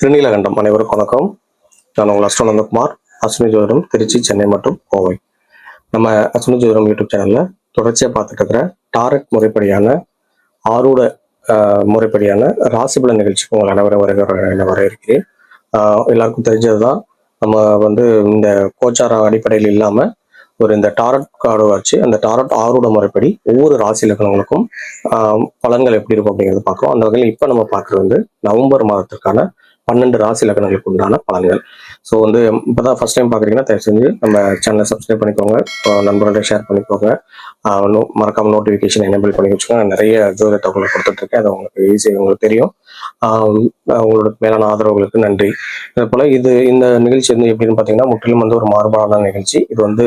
திருநீலகண்டம் அனைவருக்கும் வணக்கம். நான் உங்கள் அஸ்வநந்தகுமார் அஸ்வினி ஜோதிடம் திருச்சி சென்னை மற்றும் கோவை. நம்ம அஸ்வினி ஜோதிடம் யூடியூப் சேனல்ல தொடர்ச்சியாக பார்த்துட்டு இருக்கிற டாரட் முறைப்படியான ஆரூட முறைப்படியான ராசிபல நிகழ்ச்சிக்கு உங்கள் அனைவரும் வருகிற என வரவேற்கிறேன் ஆஹ், எல்லாருக்கும் தெரிஞ்சதுதான் நம்ம வந்து இந்த கோச்சார அடிப்படையில் இல்லாமல் ஒரு இந்த டாரட் கார்டு வச்சு அந்த டாரட் ஆரூட முறைப்படி ஒவ்வொரு ராசி லக்னங்களுக்கும் பலன்கள் எப்படி இருக்கும் அப்படிங்கிறது பார்க்குறோம் அந்த வகையில் இப்போ நம்ம பார்க்குறது வந்து நவம்பர் மாதத்திற்கான பன்னெண்டு ராசி லக்னங்களுக்கு உண்டான பலன்கள். ஸோ வந்து இப்போதான் ஃபர்ஸ்ட் டைம் பார்க்குறீங்கன்னா தயவு செஞ்சு நம்ம சேனலை சப்ஸ்கிரைப் பண்ணிக்கோங்க. நண்பர்கள்ட்ட ஷேர் பண்ணிக்கோங்க. அஹ் மறக்காம நோட்டிஃபிகேஷன் எனேபிள் பண்ணி வச்சுக்கோங்க. நான் நிறைய ஜோதிட தகவல் கொடுத்துட்ருக்கேன் அது உங்களுக்கு ஈஸியாக உங்களுக்கு தெரியும். உங்களோட மேலான ஆதரவுகளுக்கு நன்றி. இதே போல் இது இந்த நிகழ்ச்சி வந்து எப்படின்னு பார்த்தீங்கன்னா முற்றிலும் வந்து ஒரு மாறுபாடான நிகழ்ச்சி. இது வந்து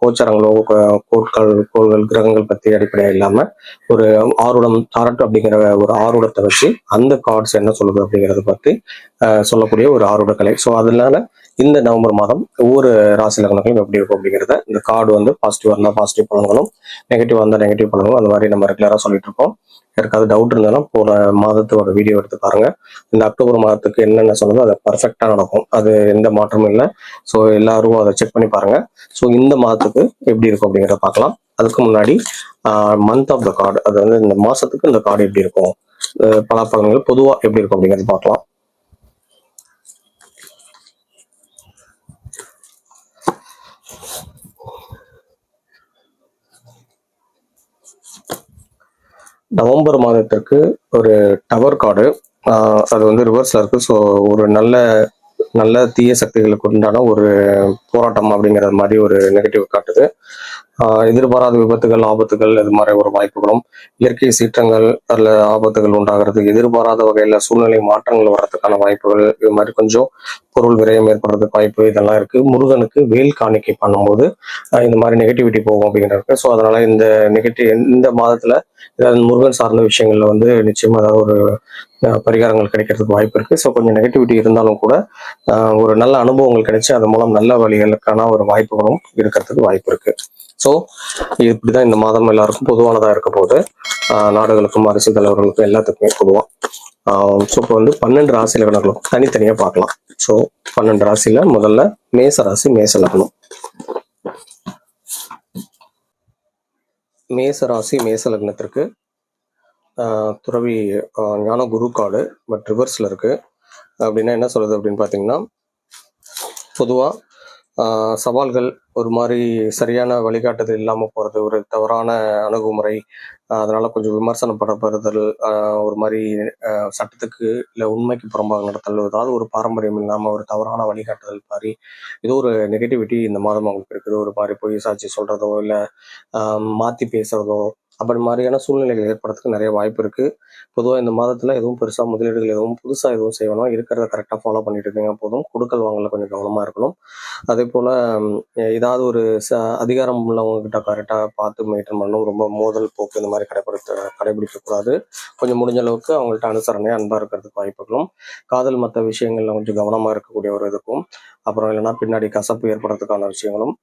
கோச்சரங்களோ கோச்சாரங்களோ கோட்கள் கோள்கள் கிரகங்கள் பற்றி அடிப்படையாக இல்லாமல் ஒரு ஆருடம் டாரட் அப்படிங்கிற ஒரு ஆருடத்தை வச்சு அந்த கார்ட்ஸ் என்ன சொல்லுது அப்படிங்கிறத பற்றி சொல்லக்கூடிய ஒரு ஆருட கலை ஸோ அதனால இந்த நவம்பர் மாதம் ஒவ்வொரு ராசி லக்னங்களும் எப்படி இருக்கும் அப்படிங்கிறத இந்த கார்டு வந்து பாசிட்டிவ் இருந்தால் பாசிட்டிவ் பலன்களும் நெகட்டிவ் இருந்தால் நெகட்டிவ் பலன்களும் அந்த மாதிரி நம்ம ரெகுலராக சொல்லிட்டு இருக்கோம். யாருக்காவது டவுட் இருந்தாலும் போன மாதத்தோட வீடியோ எடுத்து பாருங்க. இந்த அக்டோபர் மாதத்துக்கு என்னென்ன சொன்னதோ அது பர்ஃபெக்டாக நடக்கும். அது எந்த மாற்றமும் இல்லை. ஸோ எல்லாரும் அதை செக் பண்ணி பாருங்க. ஸோ இந்த மாதத்துக்கு எப்படி இருக்கும் அப்படிங்கிறத பார்க்கலாம். அதுக்கு முன்னாடி மந்த் ஆஃப் த கார்டு அது வந்து இந்த மாசத்துக்கு இந்த கார்டு எப்படி இருக்கும்? பலாப்பழங்கள் பொதுவா எப்படி இருக்கும் அப்படிங்கிறத பார்க்கலாம். நவம்பர் மாதத்திற்கு ஒரு டவர் கார்டு அது வந்து ரிவர்ஸில் இருக்குது ஸோ ஒரு நல்ல நல்ல தீய சக்திகளுக்கு உண்டான ஒரு போராட்டம் அப்படிங்கிற மாதிரி ஒரு நெகட்டிவ் காட்டுது. ஆஹ் எதிர்பாராத விபத்துகள் ஆபத்துகள் இது மாதிரி ஒரு வாய்ப்புகளும் இயற்கை சீற்றங்கள் அதில் ஆபத்துகள் உண்டாகிறது. எதிர்பாராத வகையில் சூழ்நிலை மாற்றங்கள் வர்றதுக்கான வாய்ப்புகள் இது மாதிரி கொஞ்சம் பொருள் விரயம் ஏற்படுறதுக்கு வாய்ப்பு இதெல்லாம் இருக்கு. முருகனுக்கு வேல் காணிக்கை பண்ணும்போது ஆஹ் இந்த மாதிரி நெகட்டிவிட்டி போகும் அப்படிங்கிறது ஸோ அதனால இந்த நெகட்டிவ் இந்த மாதத்துல ஏதாவது முருகன் சார்ந்த விஷயங்கள்ல வந்து நிச்சயமா ஏதாவது ஒரு பரிகாரங்கள் கிடைக்கிறதுக்கு வாய்ப்பு இருக்கு. ஸோ கொஞ்சம் நெகட்டிவிட்டி இருந்தாலும் கூட ஆஹ் ஒரு நல்ல அனுபவங்கள் கிடைச்சு அதன் மூலம் நல்ல வழிகளுக்கான ஒரு வாய்ப்புகளும் இருக்கிறதுக்கு வாய்ப்பு இருக்கு. ஸோ இப்படிதான் இந்த மாதம் எல்லாருக்கும் பொதுவானதா இருக்க போது ஆஹ் நாடுகளுக்கும் அரசியல் தலைவர்களுக்கும் எல்லாத்துக்குமே பொதுவாக ஸோ இப்போ வந்து பன்னெண்டு ராசி லக்னங்களும் தனித்தனியா பார்க்கலாம். ஸோ பன்னெண்டு ராசியில முதல்ல மேச ராசி மேச லக்னம். மேச ராசி மேச லக்னத்திற்கு துறவி ஞான குரு கார்டு பட் ரிவர்ஸில் இருக்கு. அப்படின்னா என்ன சொல்கிறது அப்படின்னு பார்த்தீங்கன்னா பொதுவாக சவால்கள் ஒரு மாதிரி சரியான வழிகாட்டுதல் இல்லாமல் போகிறது ஒரு தவறான அணுகுமுறை அதனால் கொஞ்சம் விமர்சனம் படப்படுதல் ஒரு மாதிரி சட்டத்துக்கு இல்லை உண்மைக்கு புறம்பாக நடத்தல் ஏதாவது ஒரு பாரம்பரியம் இல்லாமல் ஒரு தவறான வழிகாட்டுதல் மாதிரி ஏதோ ஒரு நெகட்டிவிட்டி இந்த மாதம் அவங்களுக்கு இருக்குது. ஒரு மாதிரி பொய் சாட்சி சொல்கிறதோ இல்லை மாற்றி பேசுறதோ அப்படி மாதிரியான சூழ்நிலைகள் ஏற்படுறதுக்கு நிறைய வாய்ப்பு இருக்கு. பொதுவாக இந்த மாதத்துல எதுவும் பெருசா முதலீடுகள் எதுவும் புதுசா எதுவும் செய்யணும் இருக்கிறத கரெக்டாக ஃபாலோ பண்ணிட்டு இருக்கீங்க போதும். கொடுக்கல் வாங்கல கொஞ்சம் கவனமா இருக்கணும். அதே போல ஏதாவது ஒரு ச அதிகாரம் உள்ளவங்க கிட்ட கரெக்டாக பார்த்து மெயின்டைன் பண்ணணும். ரொம்ப மோதல் போக்கு இந்த மாதிரி கடைபிடித்த கடைபிடிக்க கூடாது. கொஞ்சம் முடிஞ்ச அளவுக்கு அவங்கள்ட்ட அனுசரணையாக அன்பா இருக்கிறதுக்கு வாய்ப்புகளும் காதல் மற்ற விஷயங்கள்ல கொஞ்சம் கவனமா இருக்கக்கூடிய ஒரு இதுக்கும் அப்புறம் இல்லைன்னா பின்னாடி கசப்பு ஏற்படுறதுக்கான விஷயங்களும்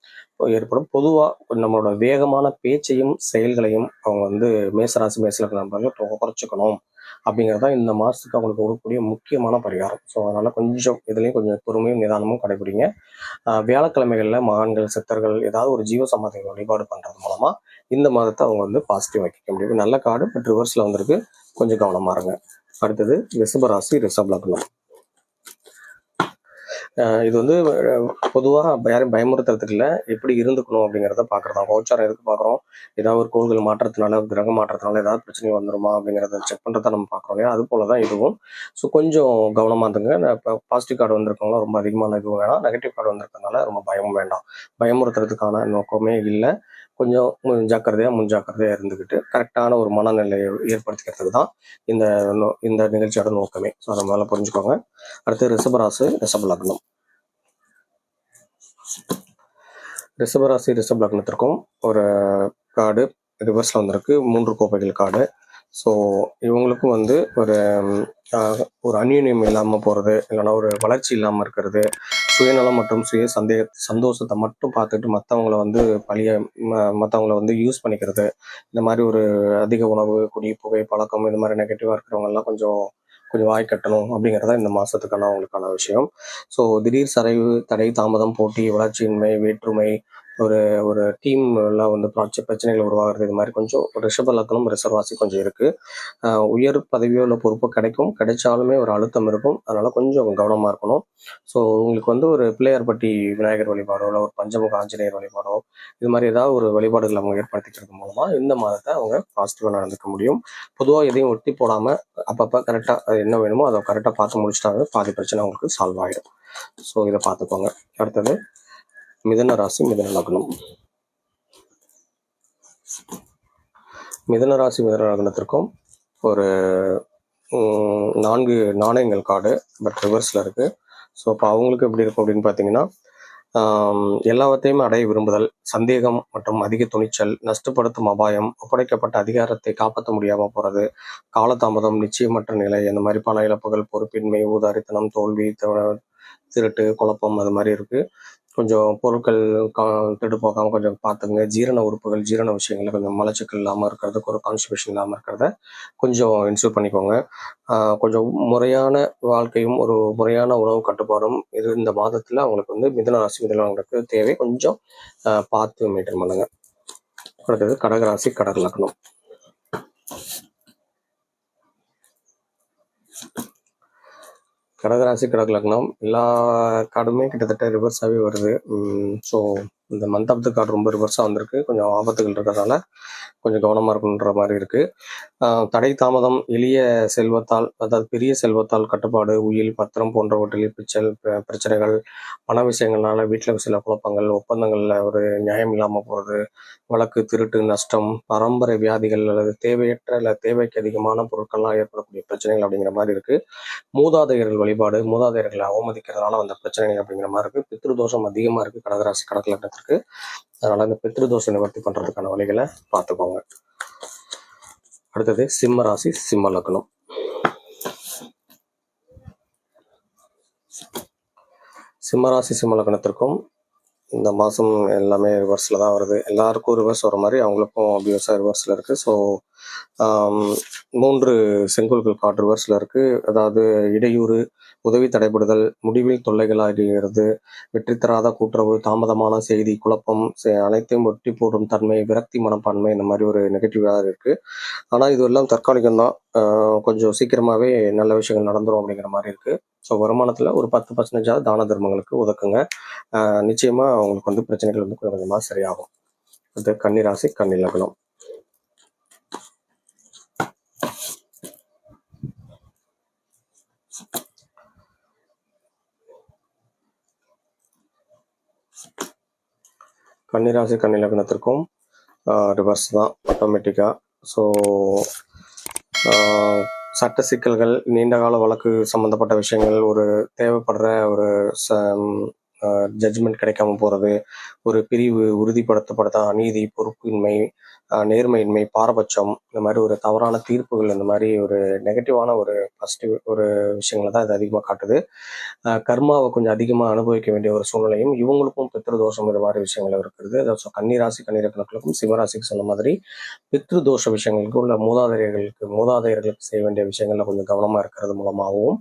ஏற்படும். பொதுவாக நம்மளோட வேகமான பேச்சையும் செயல்களையும் அவங்க வந்து மேசராசி மேசலுக்கு நம்ம குறைச்சிக்கணும் அப்படிங்கிறது தான் இந்த மாதத்துக்கு அவங்களுக்கு கொடுக்கக்கூடிய முக்கியமான பரிகாரம். ஸோ அதனால் கொஞ்சம் இதுலேயும் கொஞ்சம் பொறுமையும் நிதானமும் கடைபிடிங்க. வியாழக்கிழமைகளில் மகான்கள் சித்தர்கள் ஏதாவது ஒரு ஜீவ சமாதி வழிபாடு பண்ணுறது மூலமாக இந்த மாதத்தை அவங்க வந்து பாசிட்டிவ் வைக்க முடியும். நல்ல கார்டு பட் ரிவர்ஸில் வந்திருக்கு. கொஞ்சம் கவனமாக இருங்க. அடுத்தது ரிஷபராசி ரிஷப் லக்னம் இது வந்து பொதுவாக யாரையும் பயமுறுத்துறதுக்கு இல்லை. எப்படி இருந்துக்கணும் அப்படிங்கிறத பார்க்குறதா கோச்சாரம் எதுக்கு பார்க்குறோம் ஏதாவது ஒரு கோள்கள் மாற்றத்தினால கிரக மாற்றத்தினால ஏதாவது பிரச்சனை வந்துருமா அப்படிங்கிறத செக் பண்ணுறத நம்ம பார்க்குறோம் இல்லையா? அது போல தான் இதுவும். ஸோ கொஞ்சம் கவனமாக இருந்துங்க. இப்போ பாசிட்டிவ் கார்டு வந்திருக்கவங்களாம் ரொம்ப அதிகமான இதுவும் வேணாம். நெகட்டிவ் கார்டு வந்திருக்கனால ரொம்ப பயமும் வேண்டாம். பயமுறுத்துறதுக்கான நோக்கமே இல்லை. கொஞ்சம் ஜாக்கிரதையாக முன்ஜாக்கிரதையாக இருந்துக்கிட்டு கரெக்டான ஒரு மனநிலையை ஏற்படுத்திக்கிறதுக்கு தான் இந்த நோ- இந்த நிகழ்ச்சியோட நோக்கமே. ஸோ அதை மேலே புரிஞ்சுக்கோங்க. அடுத்து ரிஷபராசு ரிஷப லக்னம். ரிஷபராசி ரிஷப லக்னத்திற்கும் ஒரு கார்டு ரிவர்ஸில் வந்திருக்கு. மூன்று கோப்பைகள் கார்டு. ஸோ இவங்களுக்கும் வந்து ஒரு ஒரு அந்யுன்யம் இல்லாமல் போகிறது இல்லைன்னா ஒரு வளர்ச்சி இல்லாமல் இருக்கிறது சுயநலம் மற்றும் சுய சந்தேக சந்தோஷத்தை மட்டும் பார்த்துட்டு மற்றவங்கள வந்து பழிய மற்றவங்கள வந்து யூஸ் பண்ணிக்கிறது. இந்த மாதிரி ஒரு அதிக உணவு குடி புகை பழக்கம் இந்த மாதிரி நெகட்டிவாக இருக்கிறவங்கெல்லாம் கொஞ்சம் கொஞ்சம் வாய் கட்டணும் அப்படிங்கிறத இந்த மாதத்துக்கான அவங்களுக்கான விஷயம். ஸோ திடீர் சரைவு தடை தாமதம் போட்டி வளர்ச்சியின்மை வேற்றுமை ஒரு ஒரு டீம் எல்லாம் வந்து பிரச்ச பிரச்சனைகள் உருவாகிறது இது மாதிரி கொஞ்சம் ரிஷப லக்னம் ரிசர்வாசி கொஞ்சம் இருக்கு. உயர் பதவியோ இல்லை பொறுப்போ கிடைக்கும். கிடைச்சாலுமே ஒரு அழுத்தம் இருக்கும். அதனால கொஞ்சம் கவனமா இருக்கணும். ஸோ உங்களுக்கு வந்து ஒரு பிள்ளையார்பட்டி விநாயகர் வழிபாடோ இல்லை ஒரு பஞ்சமுக ஆஞ்சநேயர் வழிபாடோ இது மாதிரி ஏதாவது ஒரு வழிபாடுகள் அவங்க ஏற்படுத்திக்கிறது மூலமா இந்த மாதத்தை அவங்க பாசிட்டிவா நடந்துக்க முடியும். பொதுவாக எதையும் ஒட்டி போடாம அப்பப்போ கரெக்டாக என்ன வேணுமோ அதை கரெக்டாக பார்த்து முடிச்சிட்டாங்க பாதி பிரச்சனை அவங்களுக்கு சால்வ் ஆயிடும். ஸோ இதை பார்த்துக்கோங்க. அடுத்தது மிதன ராசி மிதன லக்னம். மிதன ராசி மிதன லக்னத்திற்கும் ஒரு நான்கு நாணயங்கள் கார்டு பட் ரிவர்ஸில் இருக்கு. ஸோ இப்போ அவங்களுக்கு எப்படி இருக்கும் அப்படின்னு பார்த்தீங்கன்னா எல்லாவற்றையும் அடைய விரும்புதல் சந்தேகம் மற்றும் அதிக துணிச்சல் நஷ்டப்படுத்தும் அபாயம் ஒப்படைக்கப்பட்ட அதிகாரத்தை காப்பாற்ற முடியாமல் போகிறது காலதாமதம் நிச்சயமற்ற நிலை அந்த மாதிரி பல இழப்புகள் பொறுப்பின்மை ஊதாரித்தனம் தோல்வி திருட்டு குழப்பம் அது மாதிரி இருக்கு. கொஞ்சம் பொருட்கள் கா- கெட்டு போகாமல் கொஞ்சம் பார்த்துங்க ஜீரண உறுப்புகள் ஜீரண விஷயங்கள்ல கொஞ்சம் மலச்சிக்கல் இல்லாமல் இருக்கிறதுக்கு ஒரு கான்ஸ்டிபேஷன் இல்லாமல் இருக்கிறத கொஞ்சம் இன்சூர் பண்ணிக்கோங்க. கொஞ்சம் முறையான வாழ்க்கையும் ஒரு முறையான உணவு கட்டுப்பாடும் இது இந்த மாதத்தில் அவங்களுக்கு வந்து மிதன ராசி மிதனங்களுக்கு தேவை. கொஞ்சம் பார்த்து மெயின்டைன் பண்ணுங்க. அடுத்தது கடகராசி கடக கடகராசி கடக லக்னம் எல்லா கார்டுமே கிட்டத்தட்ட ரிவர்ஸாகவே வருது. ஸோ இந்த மந்த் ஆஃப் த கார்டு ரொம்ப ரிவர்ஸாக வந்திருக்கு. கொஞ்சம் ஆபத்துகள் இருக்கிறதால கொஞ்சம் கவனமாக இருக்கணுன்ற மாதிரி இருக்குது தடை தாமதம் எளிய செல்வத்தால் அதாவது பெரிய செல்வத்தால் கட்டுப்பாடு உயில் பத்திரம் போன்றவற்றில் பிச்சல் பிரச்சனைகள் பண விஷயங்கள்னால வீட்டில் சில குழப்பங்கள் ஒப்பந்தங்களில் ஒரு நியாயம் இல்லாமல் போகிறது வழக்கு திருட்டு நஷ்டம் பரம்பரை வியாதிகள் அல்லது தேவையற்ற இல்லை தேவைக்கு அதிகமான பொருட்கள்லாம் ஏற்படக்கூடிய பிரச்சனைகள் அப்படிங்கிற மாதிரி இருக்கு. மூதாதையர்கள் வழிபாடு மூதாதையர்களை அவமதிக்கிறதுனால வந்த பிரச்சனைகள் அப்படிங்கிற மாதிரி இருக்கு. பித்ருதோஷம் அதிகமாக இருக்கு கடகராசி கடக அதனால் அதனால இந்த பித்ருதோஷ நிவர்த்தி பண்ணுறதுக்கான வழிகளை பார்த்துக்கோங்க. அடுத்தது சிம்ம ராசி சிம்ம லக்னம். சிம்ம ராசி சிம்ம லக்னத்திற்கும் இந்த மாதம் எல்லாமே ரிவர்ஸில் தான் வருது. எல்லாருக்கும் ரிவர்ஸ் வர மாதிரி அவங்களுக்கும் அபியூஸாக ரிவர்ஸில் இருக்குது ஸோ மூன்று செங்கோல்கள் காட் ரிவர்ஸில் இருக்குது அதாவது இடையூறு உதவி தடைபடுதல் முடிவில் தொல்லைகளாகிறது வெற்றி தராத கூட்டுறவு தாமதமான செய்தி குழப்பம் செ- அனைத்தையும் ஒட்டி போடும் தன்மை விரக்தி மனப்பான்மை இந்த மாதிரி ஒரு நெகட்டிவாக இருக்கு. ஆனால் இது எல்லாம் தற்காலிகம் தான் கொஞ்சம் சீக்கிரமாகவே நல்ல விஷயங்கள் நடந்துரும் அப்படிங்கிற மாதிரி இருக்கு. ஸோ வருமானத்தில் ஒரு பத்து பர்சன்டேஜாக தான தர்மங்களுக்கு ஒதுக்குங்க. நிச்சயமாக அவங்களுக்கு வந்து பிரச்சனைகள் வந்து கொஞ்சம் கொஞ்சமாக சரியாகும். அது கன்னி ராசி கன்னிராசி லக்னம் கன்னி லக்னத்திற்கும் ரிவர்ஸ் தான் ஆட்டோமேட்டிக்காக ஸோ சட்ட சிக்கல்கள் நீண்டகால வழக்கு சம்மந்தப்பட்ட விஷயங்கள் ஒரு தேவைப்படுற ஒரு ச ஜட்ஜ்மெண்ட் கிடைக்காம போகிறது ஒரு பிரிவு உறுதிப்படுத்தப்படாத அநீதி பொறுப்பின்மை நேர்மையின்மை பாரபட்சம் இந்த மாதிரி ஒரு தவறான தீர்ப்புகள் இந்த மாதிரி ஒரு நெகட்டிவான ஒரு பாசிட்டிவ் ஒரு விஷயங்களை தான் இது அதிகமாக காட்டுது. கர்மாவை கொஞ்சம் அதிகமாக அனுபவிக்க வேண்டிய ஒரு சூழ்நிலையும் இவங்களுக்கும் பித்ருதோஷம் இது மாதிரி விஷயங்கள் இருக்கிறது. அதாவது கன்னிராசி கன்னிரக்கணக்களுக்கும் சிவராசிக்கு சொன்ன மாதிரி பித்ருதோஷ விஷயங்களுக்கு உள்ள மூதாதையர்களுக்கு மூதாதையர்களுக்கு செய்ய வேண்டிய விஷயங்களில் கொஞ்சம் கவனமாக இருக்கிறது மூலமாகவும்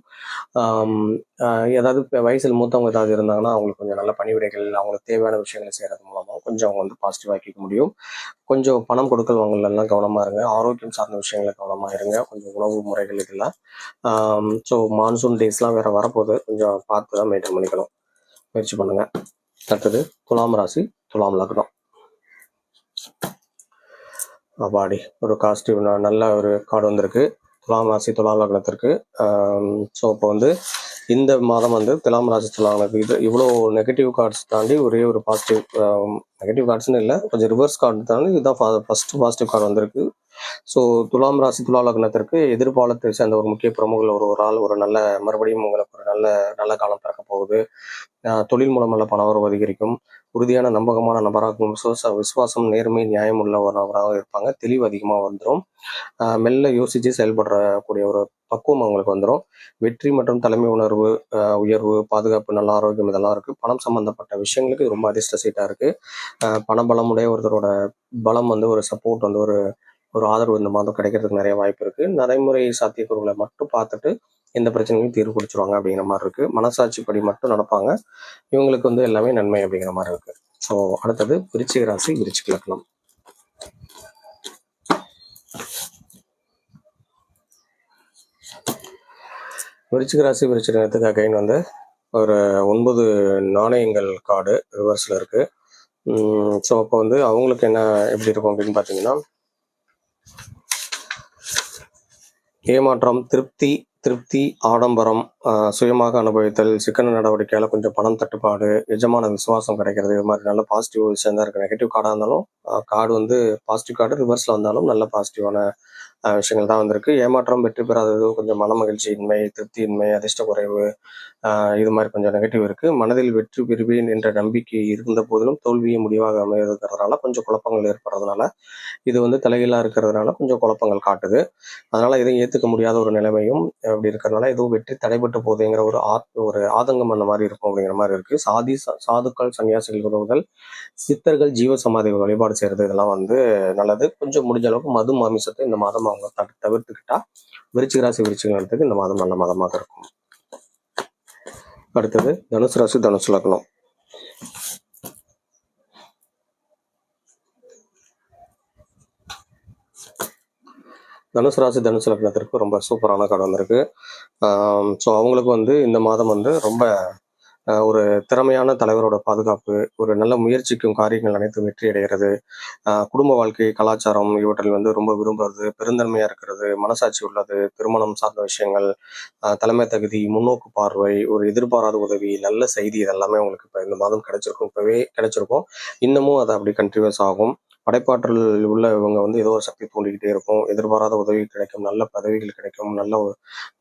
ஏதாவது இப்போ வயசில் மூத்தவங்க ஏதாவது இருந்தாங்கன்னா அவங்களுக்கு கொஞ்சம் நல்ல பணிவிடைகள் அவங்களுக்கு தேவையான விஷயங்களை செய்கிறது மூலமாக கொஞ்சம் அவங்க வந்து பாசிட்டிவ் ஆக்கிக்க முடியும். கொஞ்சம் பணம் கொடுக்கல் வாங்கல கவனமா இருங்க. ஆரோக்கியம் சார்ந்த விஷயங்கள கவனமாக இருங்க. கொஞ்சம் உணவு முறைகள் இதெல்லாம் ஸோ மான்சூன் டேஸ்லாம் வேற வரப்போகுது. கொஞ்சம் பார்த்து தான் மெயின்டைன் பண்ணிக்கணும். முயற்சி பண்ணுங்க. அடுத்தது துலாம் ராசி துலாம் லக்னம். அப்பாடி ஒரு காஸ்டிவ் நல்ல ஒரு கார்டு வந்திருக்கு. துலாம் ராசி துலாம் லக்னத்திற்கு ஸோ இப்போ வந்து இந்த மாதம் வந்து துலாம் ராசித்துலாங்களுக்கு இது இவ்வளோ நெகட்டிவ் கார்ட்ஸ் தாண்டி ஒரே ஒரு பாசிட்டிவ் நெகட்டிவ் கார்ட்ஸ்னு இல்லை கொஞ்சம் ரிவர்ஸ் கார்டு தாண்டி இதுதான் ஃபர்ஸ்ட் பாசிட்டிவ் கார்டு வந்திருக்கு. ஸோ துலாம் ராசி துலா லக்னத்திற்கு எதிர்பாலத்தை சேர்ந்த ஒரு முக்கிய பிரமுகர்கள் ஒரு ஒரு ஆள் ஒரு நல்ல மறுபடியும் உங்களுக்கு ஒரு நல்ல நல்ல காலம் பிறக்க போகுது. தொழில் மூலம் நல்ல பணவரவு அதிகரிக்கும். உறுதியான நம்பகமான நபராகவும் விசுவாச விசுவாசம் நேர்மை நியாயம் உள்ள ஒரு நபராக இருப்பாங்க. தெளிவு அதிகமாக வந்துடும் மெல்ல யோசிச்சு செயல்படக்கூடிய ஒரு பக்குவம் அவங்களுக்கு வந்துடும் வெற்றி மற்றும் தலைமை உணர்வு உயர்வு பாதுகாப்பு நல்ல ஆரோக்கியம் இதெல்லாம் இருக்கு. பணம் சம்மந்தப்பட்ட விஷயங்களுக்கு ரொம்ப அதிர்ஷ்ட சீட்டாக இருக்கு. ஆஹ் பணபலமுடைய ஒருத்தரோட பலம் வந்து ஒரு சப்போர்ட் வந்து ஒரு ஒரு ஆதரவு இந்த மாதம் கிடைக்கிறதுக்கு நிறைய வாய்ப்பு இருக்குது நடைமுறை சாத்தியக்கூறுகளை மட்டும் பார்த்துட்டு எந்த பிரச்சனையும் தீர்வு பிடிச்சிருவாங்க அப்படிங்கிற மாதிரி இருக்கு. மனசாட்சி படி மட்டும் நடப்பாங்க. இவங்களுக்கு வந்து எல்லாமே நன்மை அப்படிங்கிற மாதிரி இருக்கு. ஸோ அடுத்தது விருச்சிக ராசி விருச்சிக லக்னம். விருச்சிக ராசி விருச்சிக லக்னத்துக்கு அகைன் வந்து ஒரு ஒன்பது நாணயங்கள் கார்டு ரிவர்ஸில் இருக்கு. ஸோ அப்போ வந்து அவங்களுக்கு என்ன எப்படி இருக்கும் அப்படின்னு பார்த்தீங்கன்னா ஏமாற்றம் திருப்தி திருப்தி ஆடம்பரம் சுயமாக அனுபவித்தல் சிக்கன நடவடிக்கையால் கொஞ்சம் பணம் தட்டுப்பாடு எஜமான விசுவாசம் கிடைக்கிறது இது மாதிரி நல்ல பாசிட்டிவ் விஷயம் தான் இருக்குது நெகட்டிவ் கார்டாக இருந்தாலும் கார்டு வந்து பாசிட்டிவ் கார்டு ரிவர்ஸில் வந்தாலும் நல்ல பாசிட்டிவான விஷயங்கள் தான் வந்திருக்கு. ஏமாற்றம் வெற்றி பெறாதது கொஞ்சம் மன மகிழ்ச்சியின்மை திருப்தியின்மை அதிர்ஷ்ட குறைவு இது மாதிரி கொஞ்சம் நெகட்டிவ் இருக்குது மனதில் வெற்றி பெறுவேன் என்ற நம்பிக்கை இருந்த போதிலும் தோல்வியை முடிவாக அமைகிறதுனால கொஞ்சம் குழப்பங்கள் ஏற்படுறதுனால இது வந்து தலைகீழா இருக்கிறதுனால கொஞ்சம் குழப்பங்கள் காட்டுது. அதனால் இதை ஏற்றுக்க முடியாத ஒரு நிலைமையும் அப்படி இருக்கிறதுனால எதுவும் வெற்றி தடைபட்டு போகுதுங்கிற ஒரு ஆத் ஒரு ஆதங்கம் அந்த மாதிரி இருக்கும் அப்படிங்கிற மாதிரி இருக்கு. சாதி சாதுக்கள் சன்னியாசிகள் உறவுகள் சித்தர்கள் ஜீவ சமாதி வழிபாடு செய்யறது இதெல்லாம் வந்து நல்லது. கொஞ்சம் முடிஞ்ச அளவுக்கு மது மாமிசத்தை இந்த மாதம் அவங்க தவிர்த்துக்கிட்டா விருச்சிக ராசி விருச்சிகளுக்கு இந்த மாதம் நல்ல மாதமாக இருக்கும். அடுத்தது தனுசு ராசி தனுசு லக்னம். தனுசு ராசி தனுசு லக்னத்திற்கு ரொம்ப சூப்பரான கார்டு வந்திருக்கு. ஸோ அவங்களுக்கு வந்து இந்த மாதம் வந்து ரொம்ப ஒரு திறமையான தலைவரோட பாதுகாப்பு ஒரு நல்ல முயற்சிக்கும் காரியங்கள் அனைத்தும் வெற்றி அடைகிறது. குடும்ப வாழ்க்கை கலாச்சாரம் இவற்றில் வந்து ரொம்ப விரும்புறது பெருந்தன்மையா இருக்கிறது மனசாட்சி உள்ளது திருமணம் சார்ந்த விஷயங்கள் தலைமை தகுதி முன்னோக்கு பார்வை ஒரு எதிர்பாராத உதவி நல்ல செய்தி இதெல்லாமே உங்களுக்கு இப்போ இந்த மாதம் கிடைச்சிருக்கும். இப்பவே கிடைச்சிருக்கும். இன்னமும் அது அப்படி கண்டினியூஸ் ஆகும். படைப்பாற்றல் உள்ள இவங்க வந்து ஏதோ ஒரு சக்தி தூண்டிக்கிட்டே இருக்கும். எதிர்பாராத உதவி கிடைக்கும். நல்ல பதவிகள் கிடைக்கும். நல்ல ஒரு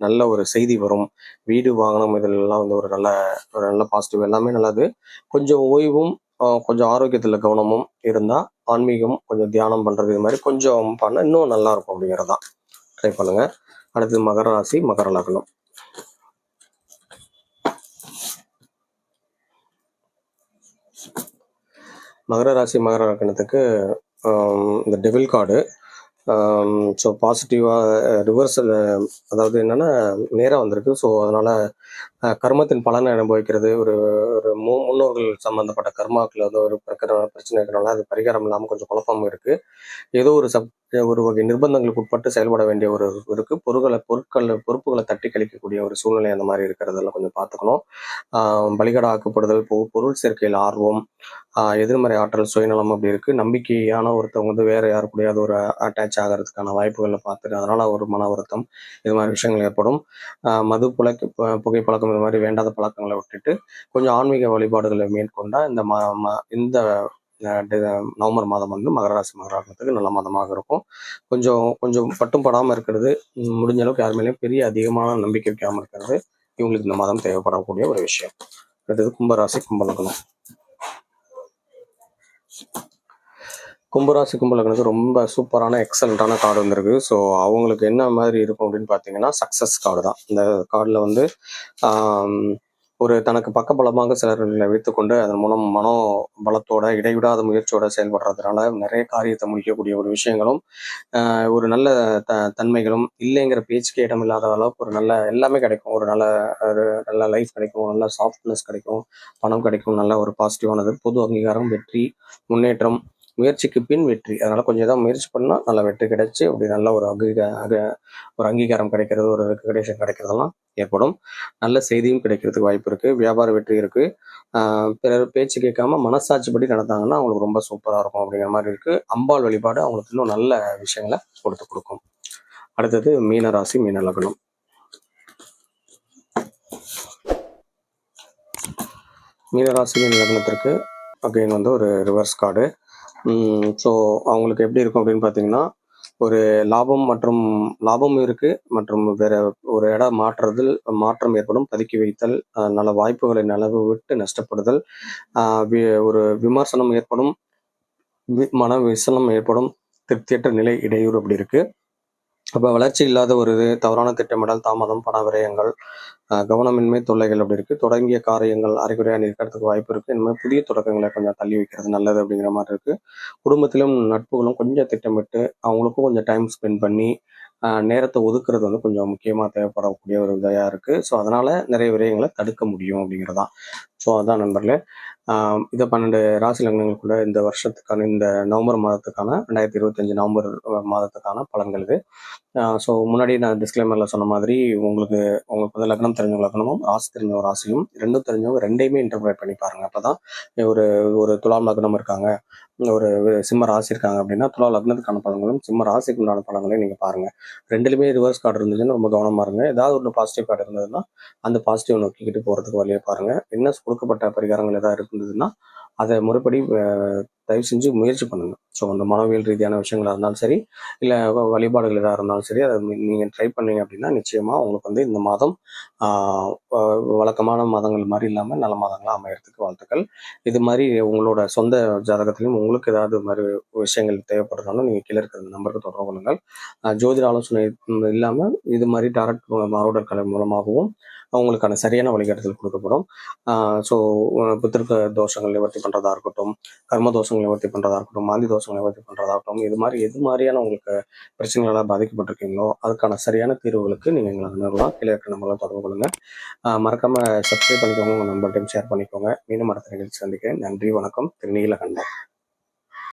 நல்ல ஒரு செய்தி வரும். வீடு வாகனம் இதெல்லாம் வந்து ஒரு நல்ல ஒரு நல்ல பாசிட்டிவ் எல்லாமே நல்லது. கொஞ்சம் ஓய்வும் கொஞ்சம் ஆரோக்கியத்தில் கவனமும் இருந்தால் ஆன்மீகம் கொஞ்சம் தியானம் பண்ணுறது இது மாதிரி கொஞ்சம் பண்ணால் இன்னும் நல்லா இருக்கும் அப்படிங்கிறது தான் ட்ரை பண்ணுங்கள் அடுத்து மகர ராசி மகர லக்னம். மகர ராசி மகர லக்னத்துக்கு இந்த டெவில் கார்டு ஸோ பாசிட்டிவாக ரிவர்சல் அதாவது என்னென்னா நேராக வந்திருக்கு. ஸோ அதனால் கர்மத்தின் பலனை அனுபவிக்கிறது ஒரு ஒரு மு முன்னோர்கள் சம்மந்தப்பட்ட கர்மாக்கள் ஏதோ ஒரு பிரச்சனை பிரச்சனை இருக்கிறனால அது பரிகாரம் இல்லாமல் கொஞ்சம் குழப்பமும் இருக்குது ஏதோ ஒரு சப் ஒரு வகை நிர்பந்தங்களுக்கு உட்பட்டு செயல்பட வேண்டிய ஒரு இருக்குது பொருட்களை பொருட்கள் பொறுப்புகளை தட்டி கழிக்கக்கூடிய ஒரு சூழ்நிலை அந்த மாதிரி இருக்கிறதெல்லாம் கொஞ்சம் பார்த்துக்கணும். பலிகடா ஆக்கப்படுதல் பொருள் சேர்க்கையில் ஆர்வம் எதிர்மறை ஆற்றல் சுயநலம் அப்படி இருக்குது நம்பிக்கையான ஒருத்தவங்க வந்து வேறு யாரு கூடயாவது ஒரு அட்டாச் ஆகிறதுக்கான வாய்ப்புகளை பார்த்துட்டு அதனால் ஒரு மன வருத்தம் இது மாதிரி விஷயங்கள் ஏற்படும். மது புழக்க பு- புகைப்பழக்கம் இது மாதிரி வேண்டாத பழக்கங்களை விட்டுட்டு கொஞ்சம் ஆன்மீக வழிபாடுகளை மேற்கொண்டா இந்த ம ம- இந்த நவம்பர் மாதம் வந்து மகர ராசி நல்ல மாதமாக இருக்கும். கொஞ்சம் கொஞ்சம் பட்டும் படாமல் இருக்கிறது முடிஞ்ச அளவுக்கு யார் மேலேயும் பெரிய அதிகமான நம்பிக்கை வைக்காமல் இருக்கிறது இவங்களுக்கு இந்த மாதம் தேவைப்படக்கூடிய ஒரு விஷயம். அடுத்தது கும்பராசி கும்பலக்கணம் கும்பராசி கும்பலகனுக்கு ரொம்ப சூப்பரான எக்ஸலண்ட்டான கார்டு வந்திருக்கு. ஸோ அவங்களுக்கு என்ன மாதிரி இருக்கும் அப்படின்னு பார்த்தீங்கன்னா சக்ஸஸ் கார்டு தான். இந்த கார்டில் வந்து ஒரு தனக்கு பக்கபலமாக சிலர்களை வைத்துக்கொண்டு அதன் மூலம் மனோ பலத்தோட இடைவிடாத முயற்சியோட செயல்படுறதுனால நிறைய காரியத்தை முடிக்கக்கூடிய ஒரு விஷயங்களும் ஒரு நல்ல த தன்மைகளும் இல்லைங்கிற பேச்சுக்கே இடம் இல்லாத அளவுக்கு ஒரு நல்ல எல்லாமே கிடைக்கும். ஒரு நல்ல ஒரு நல்ல லைஃப் கிடைக்கும். நல்ல சாஃப்ட்னஸ் கிடைக்கும். பணம் கிடைக்கும். நல்ல ஒரு பாசிட்டிவானது பொது அங்கீகாரம் வெற்றி முன்னேற்றம் முயற்சிக்கு பின் வெற்றி. அதனால கொஞ்சம் ஏதாவது முயற்சி பண்ணால் நல்ல வெற்றி கிடைச்சி அப்படி நல்ல ஒரு அங்கீகார அக- ஒரு அங்கீகாரம் கிடைக்கிறது ஒரு ரெக்கக்னேஷன் கிடைக்கிறதெல்லாம் ஏற்படும். நல்ல செய்தியும் கிடைக்கிறதுக்கு வாய்ப்பு இருக்கு. வியாபார வெற்றி இருக்கு. பிறர் பேச்சு கேட்காம மனசாட்சிப்படி நடந்தாங்கன்னா அவங்களுக்கு ரொம்ப சூப்பராக இருக்கும் அப்படிங்கிற மாதிரி இருக்கு. அம்பாள் வழிபாடு அவங்களுக்கு இன்னும் நல்ல விஷயங்களை கொடுத்து கொடுக்கும். அடுத்தது மீனராசி மீன லக்னம். மீனராசி மீன லக்னத்திற்கு அப்படின்னு வந்து ஒரு ரிவர்ஸ் கார்டு ஸோ அவங்களுக்கு எப்படி இருக்கும் அப்படின்னு பார்த்தீங்கன்னா ஒரு லாபம் மற்றும் லாபமும் இருக்கு மற்றும் வேற ஒரு இடம் மாற்றுறதில் மாற்றம் ஏற்படும். பதுக்கி வைத்தல் நல்ல வாய்ப்புகளை நனவு விட்டு நஷ்டப்படுதல் வி- ஒரு விமர்சனம் ஏற்படும் வி- மன விசனம் ஏற்படும் திருப்தியற்ற நிலை இடையூறு அப்படி இருக்கு. அப்போ வளர்ச்சி இல்லாத ஒரு இது தவறான திட்டமிடல் தாமதம் பண விரயங்கள் கவனமின்மை தொல்லைகள் அப்படி இருக்குது தொடங்கிய காரியங்கள் அரைகுறையா நிற்கிறதுக்கு வாய்ப்பு இருக்குது இனிமேல் புதிய தொடக்கங்களை கொஞ்சம் தள்ளி வைக்கிறது நல்லது அப்படிங்கிற மாதிரி இருக்குது குடும்பத்திலும் நட்புகளும் கொஞ்சம் திட்டமிட்டு அவங்களுக்கும் கொஞ்சம் டைம் ஸ்பெண்ட் பண்ணி நேரத்தை ஒதுக்குறது வந்து கொஞ்சம் முக்கியமாக தேவைப்படக்கூடிய ஒரு இதாக இருக்குது ஸோ அதனால் நிறைய விரயங்களை தடுக்க முடியும் அப்படிங்கிறதான். ஸோ அதான் நண்பர்களே. இந்த இதை பன்னெண்டு ராசி லக்னங்களுக்குள்ள இந்த வருஷத்துக்கான இந்த நவம்பர் மாதத்துக்கான ரெண்டாயிரத்தி இருபத்தஞ்சு நவம்பர் மாதத்துக்கான பலன்கள் இது. ஸோ முன்னாடி நான் டிஸ்க்ளைமரில் சொன்ன மாதிரி உங்களுக்கு உங்களுக்கு வந்து லக்னம் தெரிஞ்சவங்க லக்னமும் ராசி தெரிஞ்சவங்க ராசியும் ரெண்டும் தெரிஞ்சவங்க ரெண்டையுமே இன்டர்பிரேட் பண்ணி பாருங்க. அப்பதான் ஒரு ஒரு துலாம் லக்னம் இருக்காங்க ஒரு சிம்ம ராசி இருக்காங்க அப்படின்னா துலா லக்னத்துக்கான பலன்களும் சிம்ம ராசிக்கு உண்டான பலன்களையும் நீங்கள் பாருங்கள் ரெண்டுலுமே ரிவர்ஸ் கார்டு இருந்துச்சுன்னா ரொம்ப கவனமாக இருங்க. ஏதாவது ஒரு பாசிட்டிவ் கார்டு இருந்ததுன்னா அந்த பாசிட்டிவ் நோக்கிக்கிட்டு போகிறதுக்கு வழியை பாருங்கள் என்ன கொடுக்கப்பட்ட பரிகாரங்கள் ஏதாவது இருந்ததுன்னா அதை முறைப்படி தயவு செஞ்சு முயற்சி பண்ணுங்க. ஸோ அந்த மனவியல் ரீதியான விஷயங்களா இருந்தாலும் சரி இல்லை வழிபாடுகள் எதாக இருந்தாலும் சரி அதை நீங்கள் ட்ரை பண்ணீங்க அப்படின்னா நிச்சயமாக உங்களுக்கு வந்து இந்த மாதம் வழக்கமான மாதங்கள் மாதிரி இல்லாமல் நல்ல மதங்களாக அமையறதுக்கு வாழ்த்துக்கள். இது மாதிரி உங்களோட சொந்த ஜாதகத்திலையும் உங்களுக்கு ஏதாவது மாதிரி விஷயங்கள் தேவைப்படுறதாலும் நீங்கள் கீழே இருக்கிற நம்பருக்கு தொடர்பு கொள்ளுங்கள். ஜோதிட ஆலோசனை இல்லாமல் இது மாதிரி டேரக்ட் மாரோடர்களை மூலமாகவும் அவங்களுக்கான சரியான வழிகாட்டுதல் கொடுக்கப்படும். ஸோ பித்திருக்க தோஷங்கள் நிவர்த்தி பண்ணுறதா இருக்கட்டும் கர்ம தோஷம் தோஷங்களை நிவர்த்தி பண்ணுறதா இருக்கட்டும் மாந்தி தோஷங்களை நிவர்த்தி பண்ணுறதா இருக்கட்டும் இது மாதிரி எது மாதிரியான உங்களுக்கு பிரச்சனைகளாக பாதிக்கப்பட்டிருக்கீங்களோ அதுக்கான சரியான தீர்வுகளுக்கு நீங்கள் எங்களை அணுகலாம் கீழே இருக்கிற தொடர்பு கொள்ளுங்கள் மறக்காமல் மறக்காம சப்ஸ்கிரைப் பண்ணிக்கோங்க உங்கள் நண்பர்கிட்டையும் ஷேர் பண்ணிக்கோங்க. மீண்டும் அடுத்த நிகழ்ச்சி சந்திக்கிறேன். நன்றி வணக்கம். திரு